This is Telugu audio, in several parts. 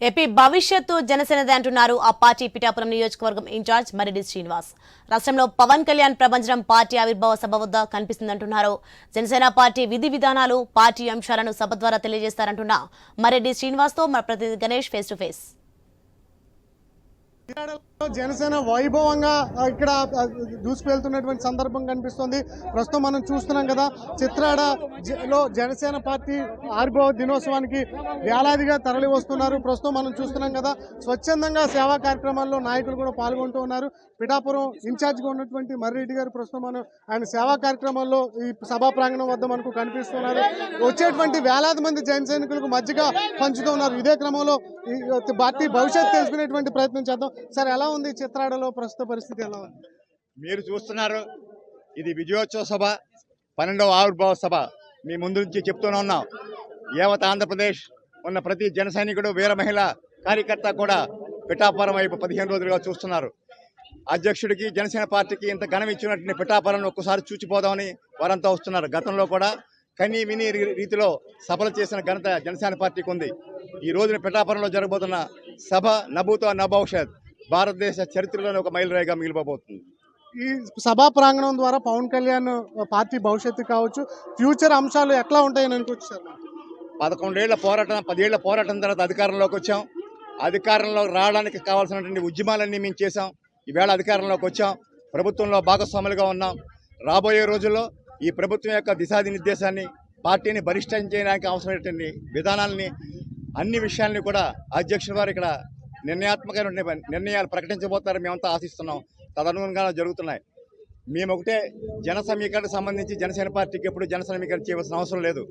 ఏపీ భవిష్యత్తు జనసేనది అంటున్నారు. ఆ పార్టీ పిఠాపురం నియోజకవర్గం ఇన్ఛార్జ్ మరెడ్డి శ్రీనివాస్. రాష్ట్రంలో పవన్ కళ్యాణ్ ప్రభంజనం పార్టీ ఆవిర్భావ సభ వద్ద కనిపిస్తుందంటున్నారు. జనసేన పార్టీ విధి విధానాలు పార్టీ అంశాలను సభ ద్వారా తెలియజేస్తారంటున్న మరెడ్డి శ్రీనివాస్తో మా ప్రతినిధి Ganesh face to face Janasena వైభవంగా ఇక్కడ దూసుకువెళ్తున్నటువంటి సందర్భం కనిపిస్తుంది. ప్రస్తుతం మనం చూస్తున్నాం కదా చిత్రాడ లో జనసేన పార్టీ ఆవిర్భావ దినోత్సవానికి వేలాదిగా తరలి వస్తున్నారు ప్రస్తుతం మనం చూస్తున్నాం కదా స్వచ్ఛందంగా సేవా కార్యక్రమాల్లో నాయకులు కూడా పాల్గొంటూ ఉన్నారు. పిఠాపురం ఇన్ఛార్జ్గా ఉన్నటువంటి మర్రెడ్డి గారు ప్రస్తుతం మనం ఆయన సేవా కార్యక్రమాల్లో ఈ సభా ప్రాంగణం వద్ద మనకు కనిపిస్తున్నారు. వచ్చేటువంటి వేలాది మంది జన సైనికులకు మధ్యగా పంచుతూ ఉన్నారు. ఇదే క్రమంలో ఈ పార్టీ భవిష్యత్తు తెలుసుకునేటువంటి ప్రయత్నం చేద్దాం. సార్ ఎలా ఉంది చిత్రాడలో ప్రస్తుత పరిస్థితి ఎలా ఉంది? మీరు చూస్తున్నారు ఇది విజయోత్సవ సభ పన్నెండవ ఆవిర్భావ సభ. మీ ముందు నుంచి చెప్తూనే ఉన్నాం. యావత్ ఆంధ్రప్రదేశ్ ఉన్న ప్రతి జన సైనికుడు వీర మహిళ కార్యకర్త కూడా పిఠాపురం వైపు పదిహేను రోజులుగా చూస్తున్నారు. అధ్యక్షుడికి జనసేన పార్టీకి ఇంత ఘనం ఇచ్చినటువంటి పిఠాపురం ఒక్కసారి చూచిపోదామని వారంతా వస్తున్నారు. గతంలో కూడా కనీ విని రీ- రీతిలో సభలు చేసిన ఘనత జనసేన పార్టీకి ఉంది. ఈ రోజున పిఠాపురంలో జరగబోతున్న సభ నభూతో నభవిష్యత్. భారతదేశ చరిత్రలోనే ఒక మైలురాయిగా మిగిలిపోబోతుంది. ఈ సభా ప్రాంగణం ద్వారా పవన్ కళ్యాణ్ పార్టీ భవిష్యత్తు కావచ్చు ఫ్యూచర్ అంశాలు ఎట్లా ఉంటాయని అనుకోవచ్చు సార్? పదకొండేళ్ళ పోరాటం పదేళ్ళ పోరాటం తర్వాత అధికారంలోకి వచ్చాం. అధికారంలో రావడానికి కావాల్సినటువంటి ఉద్యమాలన్నీ మేము చేశాం. ఈవేళ అధికారంలోకి వచ్చాం. ప్రభుత్వంలో భాగస్వాములుగా ఉన్నాం. రాబోయే రోజుల్లో ఈ ప్రభుత్వం యొక్క దిశానిర్దేశాన్ని పార్టీని బలిష్టం చేయడానికి అవసరమైనటువంటి విధానాలని అన్ని విషయాల్ని కూడా అధ్యక్షుల వారు ఇక్కడ నిర్ణయాత్మకమైన నిర్ణయాలు ప్రకటించబోతారని మేమంతా ఆశిస్తున్నాం. తదనుగుణంగా జరుగుతున్నాయి. మేము ఒకటే జన సమీకరణకు సంబంధించి జనసేన పార్టీకి ఎప్పుడు జన సమీకరణ చేయవలసిన అవసరం లేదు.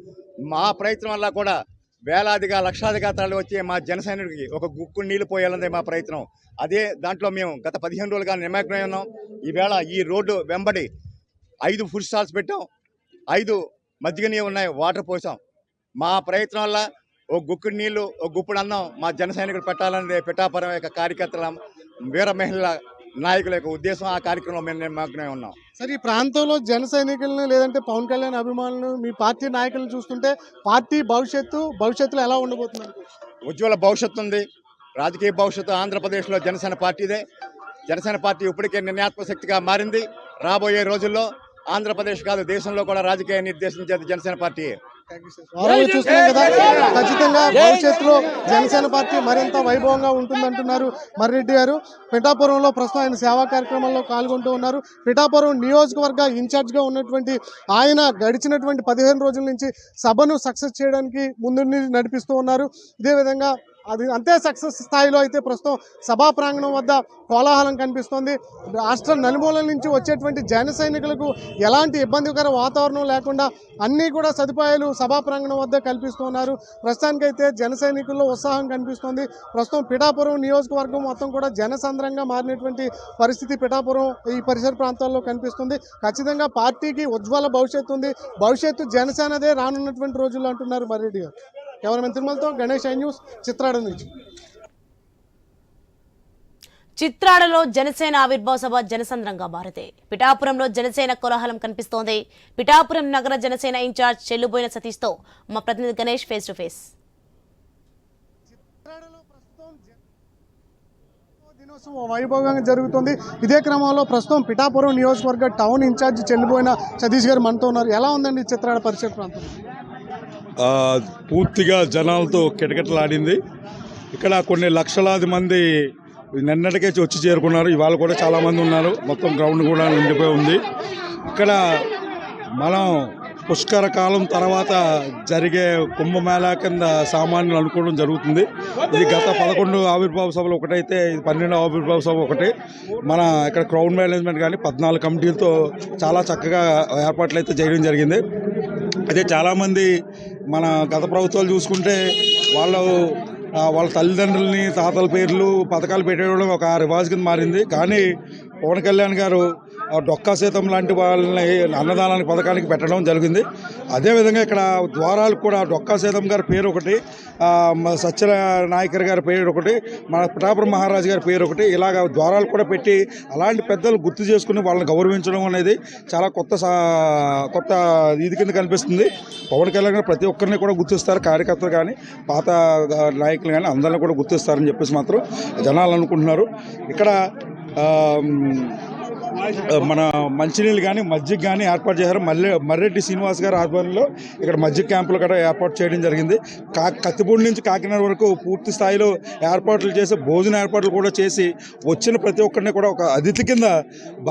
మా ప్రయత్నం వల్ల కూడా వేలాదిగా లక్షాదిగా తరలి వచ్చే మా జనసైనికుడికి ఒక గుక్కు నీళ్ళు పోయాలన్నదే మా ప్రయత్నం. అదే దాంట్లో మేము గత పదిహేను రోజులుగా నిమగ్నమై ఉన్నాం. ఈవేళ ఈ రోడ్డు వెంబడి ఐదు ఫుడ్ స్టాల్స్ పెట్టాం. ఐదు మజ్జిగ ఉన్నాయి వాటర్ పోసాం. మా ప్రయత్నం వల్ల ఓ గుక్కుడు నీళ్ళు ఓ గుప్పుడు అన్నం మా జన సైనికులు పెట్టాలనేది పిఠాపురం యొక్క కార్యకర్తల వీర మహిళల నాయకుల యొక్క ఉద్దేశం ఆ కార్యక్రమంలో మేము నిమగ్నమై ఉన్నాం. సార్ ఈ ప్రాంతంలో జన సైనికులను లేదంటే పవన్ కళ్యాణ్ అభిమానులను మీ పార్టీ నాయకులను చూస్తుంటే పార్టీ భవిష్యత్తు భవిష్యత్తులో ఎలా ఉండబోతుంది? ఉజ్వల భవిష్యత్తు ఉంది. రాజకీయ భవిష్యత్తు ఆంధ్రప్రదేశ్లో జనసేన పార్టీదే జనసేన పార్టీ ఇప్పటికే నిర్ణయాత్మక శక్తిగా మారింది. రాబోయే రోజుల్లో ఆంధ్రప్రదేశ్ కాదు దేశంలో కూడా రాజకీయ నిర్దేశించేది జనసేన పార్టీ వారంలో చూస్తున్నాం కదా. ఖచ్చితంగా భవిష్యత్తులో జనసేన పార్టీ మరింత వైభవంగా ఉంటుందంటున్నారు మర్రెడ్డి గారు. పిఠాపురంలో ప్రస్తుతం ఆయన సేవా కార్యక్రమంలో పాల్గొంటూ ఉన్నారు. పిఠాపురం నియోజకవర్గ ఇన్ఛార్జ్గా ఉన్నటువంటి ఆయన గడిచినటువంటి పదిహేను రోజుల నుంచి సభను సక్సెస్ చేయడానికి ముందుండి నడిపిస్తూ ఉన్నారు. ఇదే విధంగా అది అంతే సక్సెస్ స్థాయిలో అయితే ప్రస్తుతం సభా ప్రాంగణం వద్ద కోలాహలం కనిపిస్తోంది. రాష్ట్ర నలుమూలల నుంచి వచ్చేటువంటి జన సైనికులకు ఎలాంటి ఇబ్బందికర వాతావరణం లేకుండా అన్నీ కూడా సదుపాయాలు సభా ప్రాంగణం వద్ద కల్పిస్తూ ఉన్నారు ప్రస్తుతానికైతే జన సైనికుల్లో ఉత్సాహం కనిపిస్తోంది. ప్రస్తుతం పిఠాపురం నియోజకవర్గం మొత్తం కూడా జనసంద్రంగా మారినటువంటి పరిస్థితి పిఠాపురం ఈ పరిసర ప్రాంతాల్లో కనిపిస్తుంది. ఖచ్చితంగా పార్టీకి ఉజ్వల భవిష్యత్తు ఉంది. భవిష్యత్తు జనసేనదే రానున్నటువంటి రోజుల్లో అంటున్నారు మర్రెడ్డి గారు. కెమెరామెన్ తిరుమలతో గణేష్ ఐ న్యూస్ చిత్రాడ నుంచి. చిత్రాడలో జనసేన ఆవిర్భావ సభ జనసంద్రంగా మారితే పిఠాపురంలో జనసేన కోలాహలం కనిపిస్తోంది. పిఠాపురం నగర జనసేన ఇన్ఛార్జ్ చెల్లుబోయిన సతీష్తో మా ప్రతినిధి గణేష్ ఫేస్ టు ఫేస్ దినోత్సవం వైభవంగా జరుగుతుంది. ఇదే క్రమంలో ప్రస్తుతం పిఠాపురం నియోజకవర్గ టౌన్ ఇన్ఛార్జ్ చెల్లిపోయిన సతీష్ గారు మనతో ఉన్నారు. ఎలా ఉందండి చిత్రాడ పరిసర ప్రాంతం? పూర్తిగా జనాలతో కిటకిటలాడింది. ఇక్కడ కొన్ని లక్షలాది మంది నిన్నటికే వచ్చి చేరుకున్నారు. ఇవాళ కూడా చాలామంది ఉన్నారు. మొత్తం గ్రౌండ్ కూడా నిండిపోయి ఉంది. ఇక్కడ మనం పుష్కర కాలం తర్వాత జరిగే కుంభమేళా కింద సామాన్యులు అనుకోవడం జరుగుతుంది. ఇది గత పదకొండు ఆవిర్భావ సభలు ఒకటైతే ఇది పన్నెండు ఆవిర్భావ సభ ఒకటి. మన ఇక్కడ క్రౌడ్ మేనేజ్మెంట్ కానీ పద్నాలుగు కమిటీలతో చాలా చక్కగా ఏర్పాట్లు అయితే చేయడం జరిగింది. అయితే చాలామంది మన గత ప్రభుత్వాలు చూసుకుంటే వాళ్ళు వాళ్ళ తల్లిదండ్రులని తాతల పేర్లు పథకాలు పెట్టేయడం ఒక రివాజ్ కింద మారింది. కానీ పవన్ కళ్యాణ్ గారు డొక్కా సీతం లాంటి వాళ్ళని అన్నదానానికి పథకానికి పెట్టడం జరిగింది. అదేవిధంగా ఇక్కడ ద్వారాలకు కూడా డొక్కా సీతం గారి పేరు ఒకటి ఆ, సత్య గారి పేరు ఒకటి మన పిఠాపురం మహారాజు గారి పేరు ఒకటి ఇలాగ ద్వారాలు కూడా పెట్టి అలాంటి పెద్దలు గుర్తు చేసుకుని వాళ్ళని గౌరవించడం అనేది చాలా కొత్త సా- కొత్త ఇది కింద కనిపిస్తుంది. పవన్ కళ్యాణ్ గారు ప్రతి ఒక్కరిని కూడా గుర్తిస్తారు కార్యకర్తలు కానీ పాత నాయకులు కానీ అందరిని కూడా గుర్తిస్తారని చెప్పేసి మాత్రం జనాలు అనుకుంటున్నారు. ఇక్కడ మన మంచినీళ్ళు కానీ మజ్జిగ కానీ ఏర్పాటు చేశారు. మల్లె మర్రెడ్డి శ్రీనివాస్ గారి ఆధ్వర్యంలో ఇక్కడ మజ్జిగ క్యాంపులు కూడా ఏర్పాటు చేయడం జరిగింది. కా కత్తిపూడి నుంచి కాకినాడ వరకు పూర్తి స్థాయిలో ఏర్పాట్లు చేసి భోజన ఏర్పాట్లు కూడా చేసి వచ్చిన ప్రతి ఒక్కరిని కూడా ఒక అతిథి కింద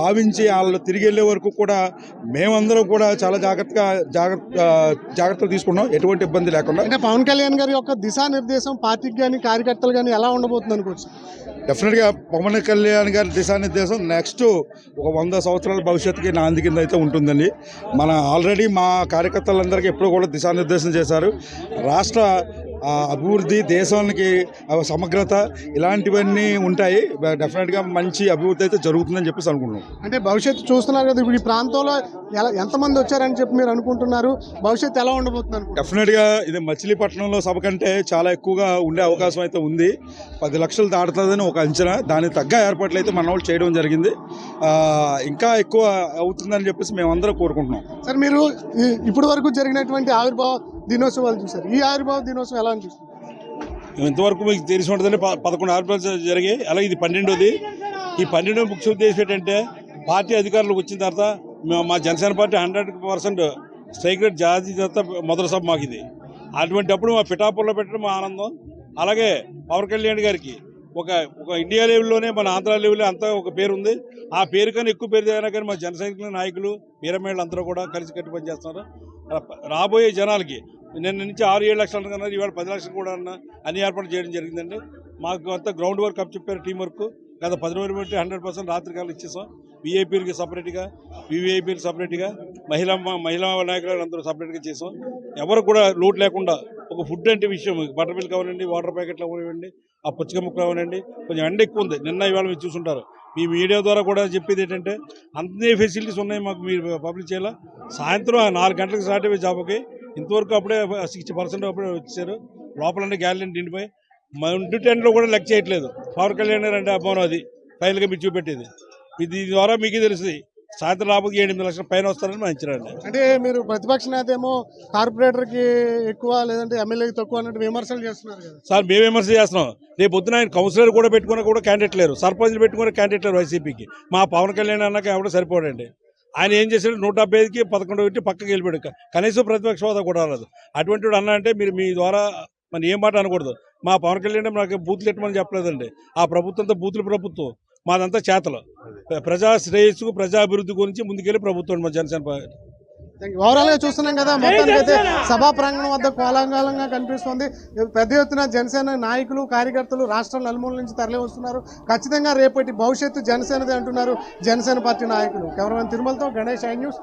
భావించి వాళ్ళు తిరిగి వెళ్ళే వరకు కూడా మేమందరం కూడా చాలా జాగ్రత్తగా జాగ్రత్త జాగ్రత్తలు తీసుకున్నాం. ఎటువంటి ఇబ్బంది లేకుండా. అంటే పవన్ కళ్యాణ్ గారి యొక్క దిశానిర్దేశం పార్టీకి కానీ కార్యకర్తలు కానీ ఎలా ఉండబోతుంది అనుకోవచ్చు డెఫినెట్గా పవన్ కళ్యాణ్ గారి దిశానిర్దేశం నెక్స్ట్ ఒక వంద సంవత్సరాల భవిష్యత్తుకి నాంది కింద అయితే ఉంటుందండి. మన ఆల్రెడీ మా కార్యకర్తలందరికీ ఎప్పుడూ కూడా దిశానిర్దేశం చేశారు. రాష్ట్ర అభివృద్ధి దేశానికి సమగ్రత ఇలాంటివన్నీ ఉంటాయి. డెఫినెట్గా మంచి అభివృద్ధి అయితే జరుగుతుందని చెప్పేసి అనుకుంటున్నాం. అంటే భవిష్యత్తు చూస్తున్నారు కదా ఇప్పుడు ఈ ప్రాంతంలో ఎలా ఎంతమంది వచ్చారని చెప్పి మీరు అనుకుంటున్నారు? భవిష్యత్తు ఎలా ఉండబోతుంది అనుకుంటున్నారు? డెఫినెట్గా ఇది మచిలీపట్నంలో సభ కంటే చాలా ఎక్కువగా ఉండే అవకాశం అయితే ఉంది. పది లక్షలు దాటుతుందని ఒక అంచనా. దానికి తగ్గ ఏర్పాట్లు అయితే మన వాళ్ళు చేయడం జరిగింది. ఇంకా ఎక్కువ అవుతుందని చెప్పేసి మేమందరం కోరుకుంటున్నాం. సార్ మీరు ఇప్పటి వరకు జరిగినటువంటి ఆవిర్భావ దినోత్సవాలు చూశారు. ఈ ఆవిర్భావ దినోత్సవం ఎలా అనిపిస్తుంది? ఇంతవరకు మీకు తెలిసి ఉంటుందని పదకొండు ఆర్పిల్స్ జరిగాయి. అలాగే ఇది పన్నెండోది. ఈ పన్నెండో ముఖ్య ఉద్దేశం ఏంటంటే పార్టీ అధికారులకు వచ్చిన తర్వాత మా Janasena party hundred percent strike rate జాతీయ మొదటి సభ మాకు ఇది. అటువంటిప్పుడు మా పిఠాపూర్లో పెట్టడం మా ఆనందం. అలాగే పవన్ కళ్యాణ్ గారికి ఒక ఒక ఇండియా లెవెల్లోనే మన ఆంధ్ర లెవెల్లో అంతా ఒక పేరు ఉంది. ఆ పేరు కన్నా ఎక్కువ పేరు అయినా కానీ మా జనసైనికుల నాయకులు వీరమేళ్ళు అందరూ కూడా కలిసి కట్టుబడి చేస్తున్నారు. రాబోయే జనాలకి నిన్న నుంచి ఆరు ఏడు లక్షలు కన్నారు ఇవాళ పది లక్షలు కూడా అన్న అన్ని ఏర్పాటు చేయడం జరిగిందండి. మాకు అంతా గ్రౌండ్ వర్క్ అప్ చెప్పారు టీం వర్క్ గత పది రోజులు బట్టి హండ్రెడ్ పర్సెంట్ రాత్రికాలం ఇచ్చేసాం. వీఐపీలకి సపరేట్గా వివిఐపీలకి సపరేట్గా మహిళా మహిళా నాయకులు అందరూ సపరేట్గా చేసాం. ఎవరు కూడా లోటు లేకుండా ఒక ఫుడ్ అంటే విషయం బటర్ మిల్క్ అవనండి వాటర్ ప్యాకెట్లు అవనివ్వండి ఆ పుచ్చక ముక్కలు అవనండి కొంచెం ఎండ ఎక్కువ ఉంది. నిన్న ఇవాళ మీరు చూసుంటారు. మీ మీడియా ద్వారా కూడా చెప్పేది ఏంటంటే అన్ని ఫెసిలిటీస్ ఉన్నాయి మాకు మీరు పబ్లిక్ చేయాలి? సాయంత్రం నాలుగు గంటలకు స్టార్ట్ అయ్యే జాబ్కి ఇంతవరకు అప్పుడే సిక్స్టీ పర్సెంట్ అప్పుడే వచ్చారు. లోపలంటే గ్యాలరీ నిండిపోయి. మండు టెంట్లో కూడా లెక్క చేయట్లేదు. పవన్ కళ్యాణ్ గారు అంటే అభిమానం అది. ఫైనల్గా మీరు చూపెట్టేది. ఇది ద్వారా మీకే తెలుస్తుంది సాయంత్రం రాబోకి ఎనిమిది లక్షల పైన వస్తారని మా అంచనా అండి. అంటే మీరు ప్రతిపక్ష నేత ఏమో కార్పొరేటర్కి ఎక్కువ లేదంటే ఎమ్మెల్యేకి తక్కువ అన్నట్టు విమర్శలు చేస్తున్నారు కదా. సార్ మేము విమర్శ చేస్తున్నాం. రేపు పొద్దున ఆయన కౌన్సిలర్ కూడా పెట్టుకున్న కూడా క్యాండిడేట్ లేరు. సర్పంచ్లు పెట్టుకున్న క్యాండిడేట్ లేరు వైసీపీకి. మా పవన్ కళ్యాణ్ అన్నాక ఎవడో సరిపోడండి? ఆయన ఏం చేశాడు? నూట డెబ్బై ఐదుకి పదకొండు పెట్టి పక్కకి వెళ్ళిపోయాడు. కనీసం ప్రతిపక్ష హోదా కూడా రాలేదు. అటువంటి వాడు అన్నా అంటే మీరు మీ ద్వారా మరి ఏం మాట అనకూడదు. మా పవన్ కళ్యాణ్ నాకు బూతులు ఎట్టమని చెప్పలేదండి. ఆ ప్రభుత్వంతో బూతుల ప్రభుత్వం. మాదంతా చేతలు. ప్రజా శ్రేయస్సుకు ప్రజా అభివృద్ధి గురించి ముందుకెళ్ళి ప్రభుత్వం మా జనసేన పార్టీ ఓవరాల్గా చూస్తున్నాం కదా మొత్తానికి అయితే సభా ప్రాంగణం వద్ద కోలాహలంగా కనిపిస్తుంది. పెద్ద ఎత్తున జనసేన నాయకులు కార్యకర్తలు రాష్ట్రం నలుమూల నుంచి తరలి వస్తున్నారు ఖచ్చితంగా రేపటి భవిష్యత్తు జనసేనదే అంటున్నారు జనసేన పార్టీ నాయకులు. కెమెరామెన్ తిరుమలతో గణేష్ ఐ న్యూస్.